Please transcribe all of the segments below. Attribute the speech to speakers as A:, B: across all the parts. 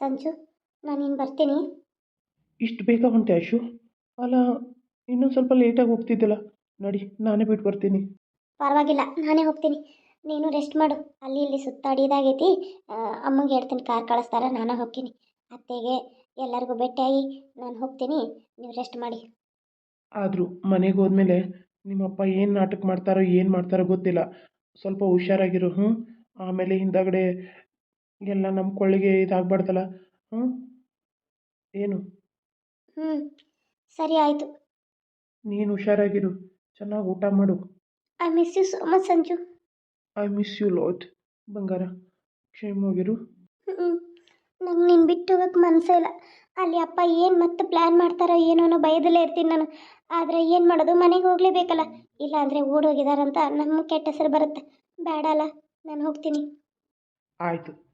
A: ಸಂಜು ನಾನು ಇನ್ನು ಬರ್ತೀನಿ.
B: ಇಷ್ಟು ಬೇಗ ಹೊಂಟೆ ಅಶು? ಅಲ್ಲ ಇನ್ನೊಂದು ಸ್ವಲ್ಪ ಲೇಟಾಗಿ ಹೋಗ್ತಿದ್ದಲ್ಲ. ನಡಿ ನಾನೇ ಬಿಟ್ಟು ಬರ್ತೀನಿ.
A: ಪರವಾಗಿಲ್ಲ ನಾನೇ ಹೋಗ್ತೀನಿ. ನೀನು ರೆಸ್ಟ್ ಮಾಡು. ಅಲ್ಲಿ ಇಲ್ಲಿ ಸುತ್ತಾಡಿದಾಗೈತಿ ಅಮ್ಮಂಗೆ ಹೇಳ್ತೀನಿ ಕಾರ್ ಕಳಿಸ್ತಾರೆ ನಾನೇ ಹೋಗ್ತೀನಿ. ಅತ್ತೆಗೆ ಎಲ್ಲರಿಗೂ ಭೇಟಿಯಾಗಿ ನಾನು ಹೋಗ್ತೀನಿ. ನೀವು ರೆಸ್ಟ್ ಮಾಡಿ.
B: ಆದರೂ ಮನೆಗೆ ಹೋದ್ಮೇಲೆ ನಿಮ್ಮಪ್ಪ ಏನು ನಾಟಕ ಮಾಡ್ತಾರೋ ಏನು ಮಾಡ್ತಾರೋ ಗೊತ್ತಿಲ್ಲ. ಸ್ವಲ್ಪ ಹುಷಾರಾಗಿರು ಹ್ಞೂ ಆಮೇಲೆ ಹಿಂದಗಡೆ ಎಲ್ಲ ನಮ್ಮ ಕೊಳ್ಳಿಗೆ ಇದಾಗಬಾರ್ದಲ್ಲ? ಹ್ಞೂ ಏನು?
A: ಹ್ಞೂ ಸರಿ ಆಯಿತು.
B: ನೀನು ಹುಷಾರಾಗಿರು. ಚೆನ್ನಾಗಿ ಊಟ ಮಾಡು.
A: I miss you so much Sanju
B: I miss you lot ಬಂಗಾರ ಕ್ಷೇಮವಾಗಿರು.
A: ಹ್ಞೂ ನಂಗೆ ನೀನು ಬಿಟ್ಟು ಹೋಗಕ್ಕೆ ಮನಸ್ಸೇ ಇಲ್ಲ. ಅಲ್ಲಿ ಅಪ್ಪ ಏನು ಮತ್ತೆ ಪ್ಲ್ಯಾನ್ ಮಾಡ್ತಾರೋ ಏನೋ ಅನ್ನೋ ಭಯದಲ್ಲೇ ಇರ್ತೀನಿ ನಾನು. ಆದರೆ ಏನು ಮಾಡೋದು? ಮನೆಗೆ ಹೋಗಲೇಬೇಕಲ್ಲ ಇಲ್ಲ ಅಂದರೆ ಓಡೋಗಿದಾರಂತ ನಮ್ಮ ಕೆಟ್ಟ ಹೆಸರು ಬರುತ್ತೆ. ಬೇಡ ಅಲ್ಲ ನಾನು ಹೋಗ್ತೀನಿ.
B: ಆಯಿತು.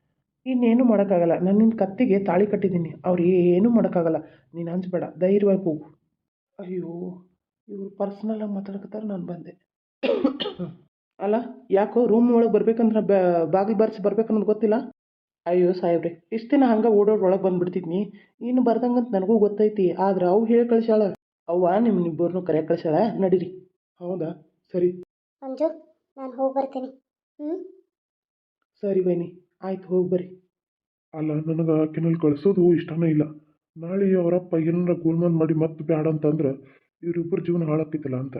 B: ಇನ್ನೇನು ಮಾಡೋಕ್ಕಾಗಲ್ಲ. ನನ್ನ ನಿನ್ನ ಕತ್ತಿಗೆ ತಾಳಿ ಕಟ್ಟಿದ್ದೀನಿ. ಅವ್ರು ಏನೂ ಮಾಡೋಕ್ಕಾಗಲ್ಲ. ನೀನು ಅಂಜಬೇಡ ಧೈರ್ಯವಾಗಿ ಹೋಗು. ಅಯ್ಯೋ ಇವರು ಪರ್ಸ್ನಲಾಗಿ ಮಾತಾಡ್ಕತ್ತಾರೆ ನಾನು ಬಂದೆ. ಅಲ್ಲ ಯಾಕೋ ರೂಮ್ ಒಳಗೆ ಬರ್ಬೇಕಂದ್ರೆ ಬಾಗಿಲು ಬರ್ಸಿ ಬರ್ಬೇಕನ್ನೋದು ಗೊತ್ತಿಲ್ಲ? ಅಯ್ಯೋ ಸಾಹೇಬ್ರೆ ಇಷ್ಟು ದಿನ ಹಂಗೆ ಓಡೋಡ್ ಒಳಗೆ ಬಂದ್ಬಿಡ್ತಿದ್ನಿ. ಇನ್ನು ಬರ್ದಂಗಂತ ನನಗೂ ಗೊತ್ತೈತಿ. ಆದ್ರೆ ಅವು ಹೇಳಿ ಕಳಿಸ್ಯಾಳ. ಅವ್ವ ನಿಮ್ಮ ಇಬ್ಬರನ್ನೂ ಕರೆ ಕಳಿಸ್ಯಾಳ? ನಡೀರಿ. ಹೌದಾ? ಸರಿ.
A: ಮಂಜು ನಾನು ಹೋಗಿ ಬರ್ತೀನಿ. ಹ್ಞೂ
B: ಸರಿ ಬನ್ನಿ ಆಯ್ತು ಹೋಗಿ ಬರ್ರಿ.
C: ಅಲ್ಲ ನನಗೆ ಆಕಿನಲ್ಲಿ ಕಳಿಸೋದು ಇಷ್ಟನೇ ಇಲ್ಲ. ನಾಳೆ ಅವರಪ್ಪ ಏನಾರ ಗೋಲ್ಮಾಲ್ ಮಾಡಿ ಮತ್ತೆ ಬ್ಯಾಡ ಅಂತಂದ್ರೆ ಇವರಿಬ್ಬರ ಜೀವನ ಹಾಳಾಗ್ತಿತ್ತಲ್ಲ ಅಂತ.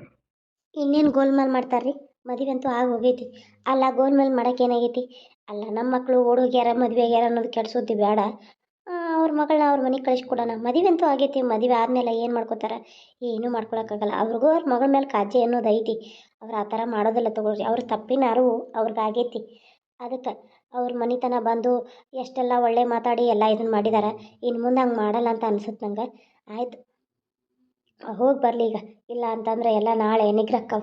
A: ಇನ್ನೇನು ಗೋಲ್ಮಾಲ್ ಮಾಡ್ತಾರ್ರಿ? ಮದುವೆ ಅಂತೂ ಆಗಿ ಹೋಗೈತಿ. ಅಲ್ಲ ಗೋಲ್ಮಾಲ್ ಮಾಡಕ್ಕೆ ಏನಾಗೈತಿ? ಅಲ್ಲ ನಮ್ಮ ಮಕ್ಕಳು ಓಡೋಗ್ಯಾರ ಮದುವೆ ಆಗ್ಯಾರ ಅನ್ನೋದು ಕೆಡ್ಸೋದು ಬೇಡ ಅವ್ರ ಮಗಳನ್ನ ಅವ್ರ ಮನೆಗೆ ಕಳಿಸ್ಕೊಡೋಣ ಮದುವೆ ಅಂತೂ ಆಗೈತಿ. ಮದುವೆ ಆದಮೇಲೆ ಏನು ಮಾಡ್ಕೋತಾರೆ? ಏನೂ ಮಾಡ್ಕೊಳಕ್ಕಾಗಲ್ಲ ಅವ್ರಿಗೂ ಅವ್ರ ಮಗಳ ಮೇಲೆ ಕಾಜೆ ಅನ್ನೋದು ಐತಿ. ಅವ್ರು ಆ ಥರ ಮಾಡೋದಿಲ್ಲ ತಗೊಳ್ರಿ. ಅವ್ರ ತಪ್ಪಿನ ಅರಿವು ಅವ್ರಿಗಾಗೈತಿ ಅದಕ್ಕೆ ಅವ್ರ ಮನೆತನ ಬಂದು ಎಷ್ಟೆಲ್ಲ ಒಳ್ಳೆ ಮಾತಾಡಿ ಎಲ್ಲ ಇದನ್ನು ಮಾಡಿದಾರೆ. ಇನ್ನು ಮುಂದೆ ಹಂಗೆ ಮಾಡಲ್ಲ ಅಂತ ಅನ್ಸುತ್ತೆ ನಂಗೆ. ಆಯ್ತು. ಹೋಗಿ ಬರಲಿ ಈಗ. ಇಲ್ಲ ಅಂತಂದರೆ ಎಲ್ಲ ನಾಳೆ ನಿಗ್ರಕ್ಕವ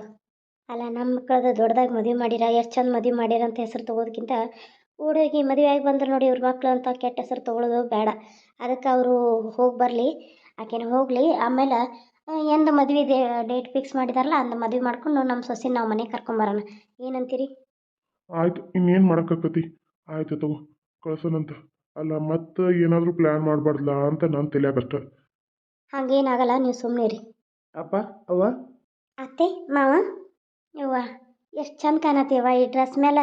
A: ಅಲ್ಲ ನಮ್ಮ ಮಕ್ಕಳದ ದೊಡ್ಡದಾಗಿ ಮದುವೆ ಮಾಡಿರ, ಎಷ್ಟು ಚಂದ ಮದುವೆ ಮಾಡ್ಯಾರ ಅಂತ ಹೆಸರು ತೊಗೋದಕ್ಕಿಂತ ಹುಡುಗಿ ಮದುವೆಯಾಗಿ ಬಂದ್ರೆ ನೋಡಿ ಇವ್ರ ಮಕ್ಕಳು ಅಂತ ಕೆಟ್ಟ ಹೆಸರು ತೊಗೊಳೋದು ಬೇಡ. ಅದಕ್ಕೆ ಅವರು ಹೋಗಿ ಬರಲಿ. ಆಕೆನ ಹೋಗಲಿ. ಆಮೇಲೆ ಎಂದ ಮದುವೆ ಡೇಟ್ ಫಿಕ್ಸ್ ಮಾಡಿದಾರಲ್ಲ ಅಂದು ಮದುವೆ ಮಾಡ್ಕೊಂಡು ನಮ್ಮ ಸೊಸೆ ನಾವು ಮನೆಗೆ ಕರ್ಕೊಂಬರೋಣ ಏನಂತೀರಿ?
C: ಆಯ್ತು. ಇನ್ನೇನು ಮಾಡೋಕ್ಕಾಕತಿ ಆಯ್ತು ತಗೋ ಕಳ್ಸೋಣಂತ ಅಲ್ಲ ಮತ್ತೆ ಏನಾದರೂ ಪ್ಲ್ಯಾನ್ ಮಾಡಬಾರ್ದಲ್ಲ ಅಂತ ನಾನು ತಿಳಿಯಾಕಷ್ಟ
A: ಹಾಗೇನಾಗಲ್ಲ ನೀವು ಸುಮ್ಮನೆ ರೀ
B: ಅಪ್ಪ ಅವ್ವ?
A: ಅತ್ತೆ ಮಾವ? ಯವ್ವ ಎಷ್ಟು ಚಂದ ಕಾಣತ್ತೀವ ಈ ಡ್ರೆಸ್ ಮೇಲೆ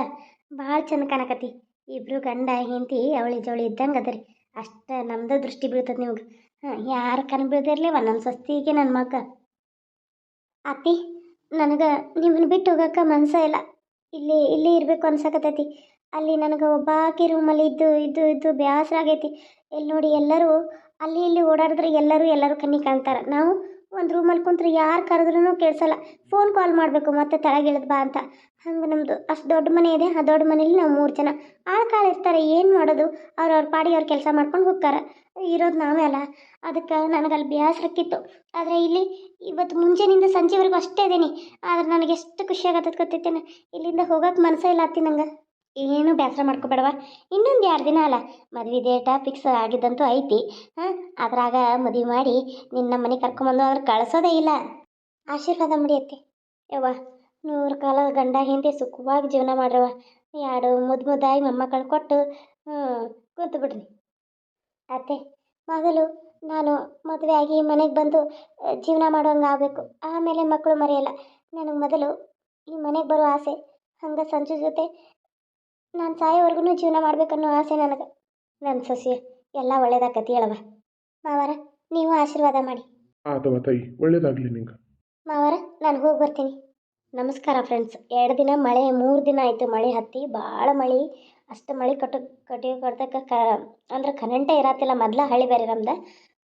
A: ಭಾಳ ಚಂದ ಕಾಣಕತ್ತಿ. ಇಬ್ರು ಗಂಡ ಹೆಂಡತಿ ಅವಳಿ ಜವಳಿ ಇದ್ದಂಗೆ ಅದರಿ. ಅಷ್ಟು ನಮ್ದು ದೃಷ್ಟಿ ಬೀಳ್ತದೆ ನಿಮ್ಗೆ. ಹಾಂ ಯಾರು ಕಣ್ ಬೀಳ್ದಿರ್ಲಿವ? ನನ್ನ ಸಸ್ತಿಗೆ ನನ್ನ ಮಗ. ಅತ್ತಿ ನನಗೆ ನಿಮ್ಮನ್ನು ಬಿಟ್ಟು ಹೋಗಕ್ಕೆ ಮನಸ ಇಲ್ಲ. ಇಲ್ಲಿ ಇಲ್ಲಿ ಇರಬೇಕು ಅನ್ಸಕತ್ತೈತಿ. ಅಲ್ಲಿ ನನಗೆ ಒಬ್ಬಾಕಿ ರೂಮಲ್ಲಿ ಇದ್ದು ಇದ್ದು ಇದ್ದು ಬೇಸರ ಆಗೈತಿ. ಇಲ್ಲಿ ನೋಡಿ ಎಲ್ಲರೂ, ಅಲ್ಲಿ ಇಲ್ಲಿ ಓಡಾಡಿದ್ರೆ ಎಲ್ಲರೂ ಎಲ್ಲರೂ ಕಣ್ಣಿ ಕಾಣ್ತಾರೆ. ನಾವು ಒಂದು ರೂಮಲ್ಲಿ ಕುಂತ್ರೆ ಯಾರು ಕರೆದ್ರೂ ಕೇಳಿಸಲ್ಲ. ಫೋನ್ ಕಾಲ್ ಮಾಡಬೇಕು, ಮತ್ತೆ ತೆಳಗಿಳಿದು ಬಾ ಅಂತ. ಹಂಗೆ ನಮ್ಮದು ಅಷ್ಟು ದೊಡ್ಡ ಮನೆ ಇದೆ, ಆ ದೊಡ್ಡ ಮನೇಲಿ ನಾವು ಮೂರು ಜನ. ಆಳ್ಕಾಳು ಇರ್ತಾರೆ, ಏನು ಮಾಡೋದು? ಅವ್ರು ಅವ್ರ ಪಾಡಿ ಅವ್ರು ಕೆಲಸ ಮಾಡ್ಕೊಂಡು ಹೋಗ್ತಾರೆ. ಇರೋದು ನಾವೇ ಅಲ್ಲ. ಅದಕ್ಕೆ ನನಗೆ ಅಲ್ಲಿ ಬೇಸರಕ್ಕಿತ್ತು ಆದರೆ ಇಲ್ಲಿ ಇವತ್ತು ಮುಂಜಾನಿಂದ ಸಂಜೆವರೆಗೂ ಅಷ್ಟೇ ಇದ್ದೀನಿ. ಆದ್ರೆ ನನಗೆ ಎಷ್ಟು ಖುಷಿ ಆಗತ್ತದ ಗೊತ್ತೈತೇನೆ? ಇಲ್ಲಿಂದ ಹೋಗಕ್ಕೆ ಮನಸ್ಸೇ ಇಲ್ಲ ಅತ್ತಿ ನಂಗೆ. ಏನು ಬೇಸರ ಮಾಡ್ಕೋಬೇಡವ? ಇನ್ನೊಂದು ಎರಡು ದಿನ ಅಲ್ಲ, ಮದ್ವೆ ಡೇಟ ಫಿಕ್ಸ್ ಆಗಿದ್ದಂತೂ ಐತಿ. ಹಾಂ, ಅದ್ರಾಗ ಮದುವೆ ಮಾಡಿ ನಿನ್ನ ಮನೆ ಕರ್ಕೊಂಬಂದು ಅಂದ್ರೆ ಕಳಿಸೋದೇ ಇಲ್ಲ. ಆಶೀರ್ವಾದ ಮುಡಿಯತ್ತೆ. ಯವ್ವ, ನೂರು ಕಾಲ ಗಂಡ ಹಿಂದೆ ಸುಖವಾಗಿ ಜೀವನ ಮಾಡ್ರವ ಎರಡು ಮುದ್ದು ಮುದ್ದಾಗಿ ಮೊಮ್ಮಕ್ಕಳು ಕೊಟ್ಟು ಕೂತು ಬಿಡ್ರಿ. ಅತ್ತೆ, ಮೊದಲು ನಾನು ಮದುವೆ ಆಗಿ ಮನೆಗೆ ಬಂದು ಜೀವನ ಮಾಡೋಂಗೆ ಆಗಬೇಕು. ಆಮೇಲೆ ಮಕ್ಕಳು ಮರೆಯಲ್ಲ. ನನಗೆ ಮೊದಲು ಈ ಮನೆಗೆ ಬರೋ ಆಸೆ, ಹಂಗೆ ಸಂಜು ಜೊತೆ ನಾನು ಸಾಯೋವರೆಗೂ ಜೀವನ ಮಾಡ್ಬೇಕನ್ನೋ ಆಸೆ ನನಗೆ. ನನ್ನ ಸೊಸೆ ಎಲ್ಲ ಒಳ್ಳೇದಾಕತಿ ಹೇಳವ ಮಾವರ ನೀವು ಆಶೀರ್ವಾದ ಮಾಡಿ.
C: ಆತವ ತಾಯಿ ಒಳ್ಳೇದಾಗಲಿ ನಿಂಗೆ.
A: ಮಾವರ ನಾನು ಹೋಗಿ ಬರ್ತೀನಿ. ನಮಸ್ಕಾರ ಫ್ರೆಂಡ್ಸ್ ಎರಡು ದಿನ ಮಳೆ ಮೂರು ದಿನ ಆಯಿತು ಮಳೆ ಹತ್ತಿ ಭಾಳ ಮಳೆ. ಅಷ್ಟು ಮಳೆ ಕಟ್ಟು ಕಟ್ಟಿ ಕಟ್ದಕ್ಕೆ ಕ ಅಂದ್ರೆ ಕರೆಂಟೇ ಇರತ್ತಿಲ್ಲ ಮೊದ್ಲ ಹಳ್ಳಿ ಬೇರೆ ನಮ್ದು.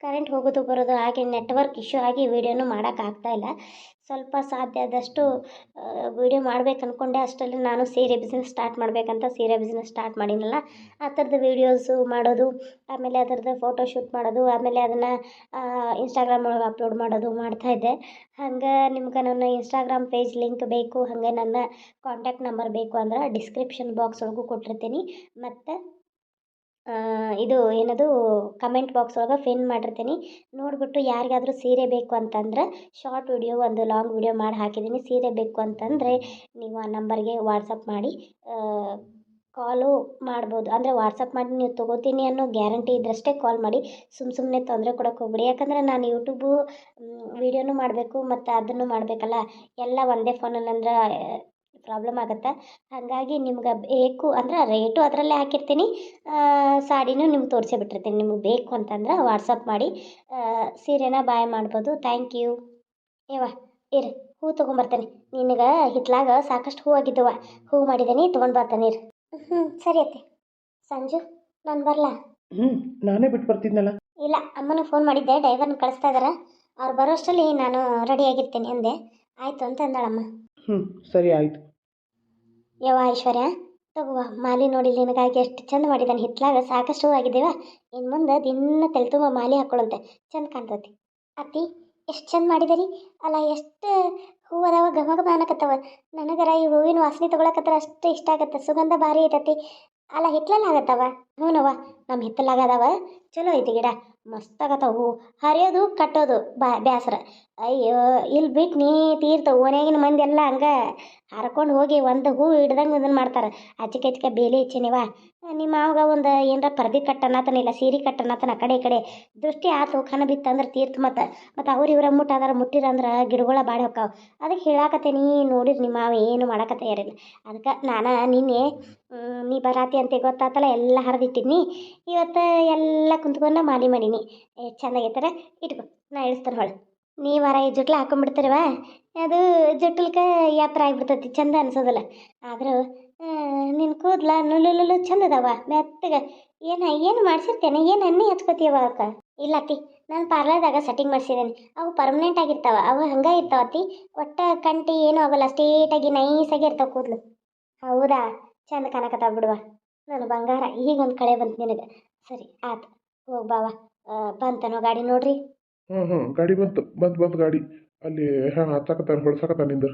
A: ಕರೆಂಟ್ ಹೋಗೋದು ಬರೋದು ಹಾಗೆ ನೆಟ್ವರ್ಕ್ ಇಶ್ಯೂ ಆಗಿ ವೀಡಿಯೋನು ಮಾಡೋಕ್ಕಾಗ್ತಾ ಇಲ್ಲ. ಸ್ವಲ್ಪ ಸಾಧ್ಯ ಆದಷ್ಟು ವೀಡಿಯೋ ಮಾಡ್ಬೇಕು ಅಂದ್ಕೊಂಡೆ ಅಷ್ಟರಲ್ಲಿ ನಾನು ಸೀರೆ ಬಿಸ್ನೆಸ್ ಸ್ಟಾರ್ಟ್ ಮಾಡಬೇಕಂತ ಸೀರೆ ಬಿಸ್ನೆಸ್ ಸ್ಟಾರ್ಟ್ ಮಾಡಿನಲ್ಲ. ಆ ಥರದ್ದು ವೀಡಿಯೋಸು ಮಾಡೋದು, ಆಮೇಲೆ ಅದರದ್ದು ಫೋಟೋ ಶೂಟ್ ಮಾಡೋದು, ಆಮೇಲೆ ಅದನ್ನು ಇನ್ಸ್ಟಾಗ್ರಾಮ್ ಒಳಗೆ ಅಪ್ಲೋಡ್ ಮಾಡೋದು ಮಾಡ್ತಾಯಿದ್ದೆ ಹಂಗೆ ನಿಮ್ಗೆ ನನ್ನ ಇನ್ಸ್ಟಾಗ್ರಾಮ್ ಪೇಜ್ ಲಿಂಕ್ ಬೇಕು, ಹಾಗೆ ನನ್ನ ಕಾಂಟ್ಯಾಕ್ಟ್ ನಂಬರ್ ಬೇಕು ಅಂದ್ರೆ ಡಿಸ್ಕ್ರಿಪ್ಷನ್ ಬಾಕ್ಸ್ ಒಳಗೂ ಕೊಟ್ಟಿರ್ತೀನಿ. ಮತ್ತು ಇದು ಏನದು ಕಮೆಂಟ್ ಬಾಕ್ಸ್ ಒಳಗೆ ಪಿನ್ ಮಾಡಿರ್ತೀನಿ. ನೋಡಿಬಿಟ್ಟು ಯಾರಿಗಾದ್ರೂ ಸೀರೆ ಬೇಕು ಅಂತಂದ್ರೆ ಶಾರ್ಟ್ ವಿಡಿಯೋ ಒಂದು ಲಾಂಗ್ ವಿಡಿಯೋ ಮಾಡಿ ಹಾಕಿದ್ದೀನಿ. ಸೀರೆ ಬೇಕು ಅಂತಂದರೆ ನೀವು ಆ ನಂಬರ್ಗೆ ವಾಟ್ಸಪ್ ಮಾಡಿ. ಕಾಲು ಮಾಡ್ಬೋದು. ಅಂದರೆ ವಾಟ್ಸಪ್ ಮಾಡಿ ನೀವು ತೊಗೋತೀನಿ ಅನ್ನೋ ಗ್ಯಾರಂಟಿ ಇದ್ದರಷ್ಟೇ ಕಾಲ್ ಮಾಡಿ. ಸುಮ್ಮ ಸುಮ್ಮನೆ ತೊಂದರೆ ಕೊಡೋಕೆ ಹೋಗ್ಬೇಡಿ. ಯಾಕಂದರೆ ನಾನು ಯೂಟ್ಯೂಬು ವಿಡಿಯೋನೂ ಮಾಡಬೇಕು, ಮತ್ತು ಅದನ್ನು ಮಾಡಬೇಕಲ್ಲ. ಎಲ್ಲ ಒಂದೇ ಫೋನಲ್ಲಿ ಅಂದ್ರೆ ಪ್ರಾಬ್ಲಮ್ ಆಗುತ್ತೆ. ಹಾಗಾಗಿ ನಿಮ್ಗೆ ಬೇಕು ಅಂದ್ರೆ ರೇಟು ಅದರಲ್ಲೇ ಹಾಕಿರ್ತೀನಿ. ಸಾಡಿನೂ ನಿಮ್ಗೆ ತೋರಿಸೇ ಬಿಟ್ಟಿರ್ತೀನಿ. ನಿಮ್ಗೆ ಬೇಕು ಅಂತಂದ್ರೆ ವಾಟ್ಸಪ್ ಮಾಡಿ. ಸೀರೆನ ಬಾಯ್ ಮಾಡ್ಬೋದು. ಥ್ಯಾಂಕ್ ಯು ಏವ ಇರು ಹೂ ತೊಗೊಂಬರ್ತೇನೆ. ನಿನಗೆ ಹಿತ್ಲಾಗ ಸಾಕಷ್ಟು ಹೂ ಆಗಿದ್ದವ. ಹೂ ಮಾಡಿದ್ದೀನಿ ತೊಗೊಂಡು ಬರ್ತಾನೆ ಇರು. ಹ್ಞೂ ಸರಿ ಅತ್ತೆ. ಸಂಜು ನಾನು ಬರಲಾ?
B: ಹ್ಞೂ ನಾನೇ ಬಿಟ್ಟು ಬರ್ತಿದ್ನಲ್ಲ.
A: ಇಲ್ಲ ಅಮ್ಮನಿಗೆ ಫೋನ್ ಮಾಡಿದ್ದೆ. ಡ್ರೈವರ್ನ ಕಳಿಸ್ತಾ ಇದ್ದಾರೆ ಅವ್ರು ಬರೋಷ್ಟರಲ್ಲಿ ನಾನು ನಾನು ರೆಡಿಯಾಗಿರ್ತೀನಿ ಅಂದೆ. ಆಯಿತು ಅಂತ ಅಂದಾಳಮ್ಮ.
B: ಹ್ಞೂ ಸರಿ ಆಯಿತು.
A: ಯವ್ವ ಐಶ್ವರ್ಯ ತಗುವ ಮಾಲಿ ನೋಡಿ ನಿನಗಾಗಿ ಎಷ್ಟು ಚಂದ ಮಾಡಿದ್ದಾನೆ ಹಿತ್ಲಾಗ, ಸಾಕಷ್ಟು ಆಗಿದ್ದೇವ ಇನ್ನು ಮುಂದೆ ದಿನ ತಲೆ ತುಂಬ ಮಾಲಿ ಹಾಕ್ಕೊಳಂತೆ ಚಂದ ಕಾಣ್ತೈತಿ. ಅತ್ತಿ, ಎಷ್ಟು ಚಂದ ಮಾಡಿದರಿ? ಅಲ್ಲ, ಎಷ್ಟು ಹೂವು ಅದಾವ, ಘಮ ಘಮ ಅನ್ನಕತ್ತವ ನನಗರ ಈ ಹೂವಿನ ವಾಸನೆ ತೊಗೊಳಕತ್ರ ಅಷ್ಟು ಇಷ್ಟ ಆಗತ್ತೆ, ಸುಗಂಧ ಭಾರಿ ಐತತಿ ಅಲ್ಲ ಹಿತ್ಲಲ್ಲಿ ಆಗತ್ತವ ಹ್ಞೂನವ್ವ ನಮ್ಮ ಹಿತ್ತಲಾಗ ಅದಾವ ಚಲೋ ಐತಿ ಗಿಡ. ಮಸ್ತ್ ಆಗತ್ತವ ಹೂ ಹರಿಯೋದು, ಕಟ್ಟೋದು ಬಾ ಬೇಸರ ಅಯ್ಯೋ ಇಲ್ಲಿ ಬಿಟ್ಟು ನೀ ತೀರ್ತ ಓನ್ಯಾಗಿನ ಮಂದಿ ಎಲ್ಲ ಹಂಗೆ ಹರ್ಕೊಂಡು ಹೋಗಿ ಒಂದು ಹೂ ಹಿಡ್ದಂಗೆ ಇದನ್ನು ಮಾಡ್ತಾರೆ. ಅಚ್ಚಿಕೆ ಅಚ್ಚಿಕೆ ಬೇಲಿ ಹೆಚ್ಚಿನಿವ. ನಿಮ್ಮ ಮಾವಗ ಒಂದು ಏನರ ಪರ್ದಿ ಕಟ್ಟನತನಿಲ್ಲ ಸೀರೆ ಕಟ್ಟನತನ ಆ ಕಡೆ ಈ ಕಡೆ ದೃಷ್ಟಿ ಆತು ಖನ ಬಿತ್ತಂದ್ರೆ ತೀರ್ತು ಮತ್ತು. ಮತ್ತು ಅವ್ರು ಇವ್ರ ಮುಟ್ಟಾದಾರ ಮುಟ್ಟಿರಂದ್ರೆ ಗಿಡಗಳ ಬಾಡಿ ಹೋಕ್ಕಾವ. ಅದಕ್ಕೆ ಹೇಳಾಕತ್ತೇನಿ ನೋಡಿರಿ ನಿಮ್ಮ ಮಾವ ಏನು ಮಾಡಾಕತ್ತ ಯಾರಿಲ್ಲ. ಅದಕ್ಕೆ ನಾನು ನಿನ್ನೆ ನೀ ಬರಾತಿ ಅಂತ ಗೊತ್ತಾತಲ್ಲ, ಎಲ್ಲ ಹರಿದಿಟ್ಟಿನಿ ಇವತ್ತು ಎಲ್ಲ ಕುಂತ್ಕೊಂಡು ಮಾಲಿ ಮಾಡೀನಿ. ಏ ಚೆನ್ನಾಗೈತಾರ ಇಟ್ಕೊ, ನಾ ಇಳಿಸ್ತಾನೆ ಹೊಳೆ ನೀವಾರ ಈ ಜುಟ್ಲ ಹಾಕೊಂಡ್ಬಿಡ್ತೀರವ ಅದು ಜುಟ್ಲಕ್ಕೆ ಯಾತ್ರ ಆಗಿಬಿಡ್ತೈತಿ, ಚಂದ ಅನ್ಸೋದಿಲ್ಲ. ಆದರೂ ನಿನ್ನ ಕೂದಲ ನುಲ್ಲು ಚಂದ ಅದಾವ ಮೆತ್ತಗೆ. ಏನು ಏನು ಮಾಡ್ಸಿರ್ತೇನೆ? ಏನು ಅನ್ನಿ ಹಚ್ಕೋತೀವ ಅಕ್ಕ ಇಲ್ಲ ಅತ್ತಿ, ನಾನು ಪಾರ್ಲರ್ದಾಗ ಸೆಟ್ಟಿಂಗ್ ಮಾಡಿಸಿದ್ದೇನೆ ಅವು ಪರ್ಮನೆಂಟ್ ಆಗಿರ್ತಾವ, ಅವು ಹಂಗೆ ಇರ್ತಾವ ಅತ್ತಿ. ಒಟ್ಟ ಕಂಟಿ ಏನೂ ಆಗಲ್ಲ ಸ್ಟೇಟಾಗಿ ನೈಸಾಗಿ ಇರ್ತಾವ ಕೂದಲು. ಹೌದಾ? ಚಂದ ಕಾಣಕತ್ತಾವ ಬಿಡುವ. ನಾನು ಬಂಗಾರ ಈಗ ಒಂದು ಕಳೆ ಬಂತು ನಿನಗೆ. ಸರಿ, ಆತು, ಹೋಗಿ ಬಾವ ಬಂತನೋ ಗಾಡಿ ನೋಡ್ರಿ.
C: ಹಾಂ ಹಾಂ ಗಾಡಿ ಬಂತು. ಬಂತು ಬಂತು ಗಾಡಿ. ಅಲ್ಲಿ ಹಾಂ ನಿಂದ್ರ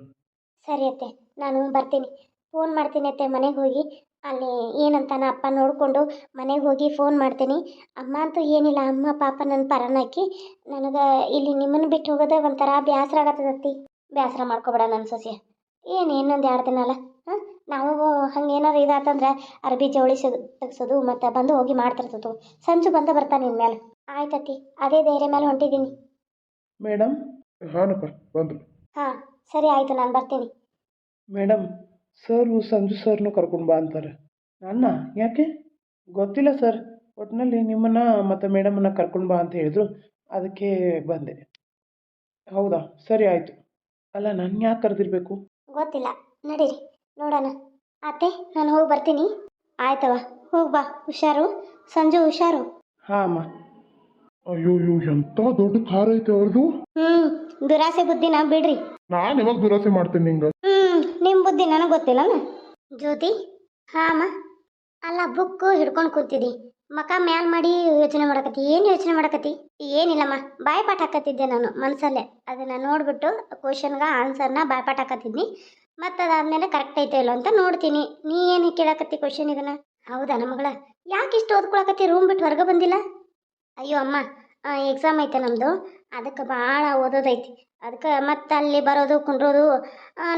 A: ಸರಿ ಅತ್ತೆ ನಾನು ಬರ್ತೀನಿ. ಫೋನ್ ಮಾಡ್ತೀನಿ ಅತ್ತೆ ಮನೆಗೆ ಹೋಗಿ. ಅಲ್ಲಿ ಏನಂತಾನ ಅಪ್ಪ ನೋಡಿಕೊಂಡು ಮನೆಗೆ ಹೋಗಿ ಫೋನ್ ಮಾಡ್ತೀನಿ. ಅಮ್ಮ ಅಂತೂ ಏನಿಲ್ಲ ಅಮ್ಮ ಪಾಪ ನನ್ನ ಪರನಾಕಿ ನನಗೆ ಇಲ್ಲಿ ನಿಮ್ಮನ್ನು ಬಿಟ್ಟು ಹೋಗೋದೇ ಒಂಥರ ಬೇಸರ ಆಗತ್ತದತ್ತಿ ಬೇಸರ ಮಾಡ್ಕೊಬೇಡ ನನ್ನ ಸೊಸೆ. ಏನು ಇನ್ನೊಂದು ಎರಡು ದಿನ ಅಲ್ಲ ಹಾಂ? ನಾವು ಹಂಗೆ ಏನಾದ್ರು ಇದಾತಂದ್ರೆ ಅರ್ಬಿ ಜವಳಿಸೋದು ತೆಗ್ಸೋದು ಮತ್ತು ಬಂದು ಹೋಗಿ ಮಾಡ್ತಿರ್ತದ್ದು ಸಂಜು ಬಂದು ಬರ್ತಾನೆ ಇನ್ಮೇಲೆ ಆಯ್ತತ್ತಿ ಅದೇ ಧೈರ್ಯ ಮೇಲೆ ಹೊಂಟಿದ್ದೀನಿ.
B: ಮೇಡಮ್
C: ಹಾನಪ್ಪ ಬಂದ್ರು.
A: ಹಾಂ ಸರಿ ಆಯಿತು ನಾನು ಬರ್ತೀನಿ.
B: ಮೇಡಮ್ ಸರ್ ಸಂಜು ಸರ್ನು ಕರ್ಕೊಂಡು ಬಾ ಅಂತಾರೆ. ನನ್ನ ಯಾಕೆ? ಗೊತ್ತಿಲ್ಲ ಸರ್ ಒಟ್ಟಿನಲ್ಲಿ ನಿಮ್ಮನ್ನು ಮತ್ತು ಮೇಡಮನ್ನು ಕರ್ಕೊಂಡು ಬಾ ಅಂತ ಹೇಳಿದ್ರು ಅದಕ್ಕೆ ಬಂದೆ. ಹೌದಾ ಸರಿ ಆಯಿತು. ಅಲ್ಲ ನಾನು ಯಾಕೆ ಕರೆದಿರ್ಬೇಕು?
A: ಗೊತ್ತಿಲ್ಲ ನಡೀರಿ ನೋಡೋಣ. ಅತ್ತೆ ನಾನು ಹೋಗಿ ಬರ್ತೀನಿ. ಆಯ್ತವ ಹೋಗಿ ಬಾ ಹುಷಾರು. ಸಂಜು ಹುಷಾರು.
B: ಹಾಂ ಅಮ್ಮ.
C: ಅಯ್ಯೋ ಅಯ್ಯೋ ಎಂತ ದೊಡ್ಡ ಕಾರ್ ಐತೆ ಅವ್ರದ್ದು.
A: ಹ್ಮ್ ದುರಾಸೆ ಬುದ್ಧಿನ ಬಿಡ್ರಿ.
C: ನಾ ಯಾವಾಗ ದುರಾಸೆ ಮಾಡ್ತೀನಿ ನಿಂಗ?
A: ಹ್ಞೂ ನಿಮ್ಮ ಬುದ್ಧಿ ನನಗೆ ಗೊತ್ತಿಲ್ಲನ ಜ್ಯೋತಿ ಹಾ ಅಮ್ಮ. ಅಲ್ಲ ಬುಕ್ಕು ಹಿಡ್ಕೊಂಡು ಕೂತಿದ್ದಿ ಮಕ ಮ್ಯಾಲ್ ಮಾಡಿ ಯೋಚನೆ ಮಾಡಕತ್ತಿ. ಏನು ಯೋಚನೆ ಮಾಡಕತ್ತಿ? ಏನಿಲ್ಲಮ್ಮ ಬಾಯ್ಪಾಠ ಹಾಕತ್ತಿದ್ದೆ ನಾನು ಮನಸ್ಸಲ್ಲೇ ಅದನ್ನ ನೋಡ್ಬಿಟ್ಟು ಕ್ವಶನ್ಗೆ ಆನ್ಸರ್ನ ಬಾಯ್ಪಾಠ ಹಾಕತ್ತಿದ್ನಿ. ಮತ್ತು ಅದಾದ್ಮೇಲೆ ಕರೆಕ್ಟ್ ಐತೆ ಇಲ್ಲೋ ಅಂತ ನೋಡ್ತೀನಿ. ನೀ ಏನು ಕೇಳಕತ್ತಿ ಕ್ವಶನ್ ಇದನ್ನ? ಹೌದಾ ನಮಗಳ ಯಾಕೆ ಇಷ್ಟು ಓದ್ಕೊಳಕತ್ತಿ? ರೂಮ್ ಬಿಟ್ಟು ಹೊರಗೆ ಬಂದಿಲ್ಲ? ಅಯ್ಯೋ ಅಮ್ಮ ಎಕ್ಸಾಮ್ ಐತೆ ನಮ್ಮದು ಅದಕ್ಕೆ ಭಾಳ ಓದೋದೈತಿ. ಅದಕ್ಕೆ ಮತ್ತೆ ಅಲ್ಲಿ ಬರೋದು ಕುಂಡ್ರೋದು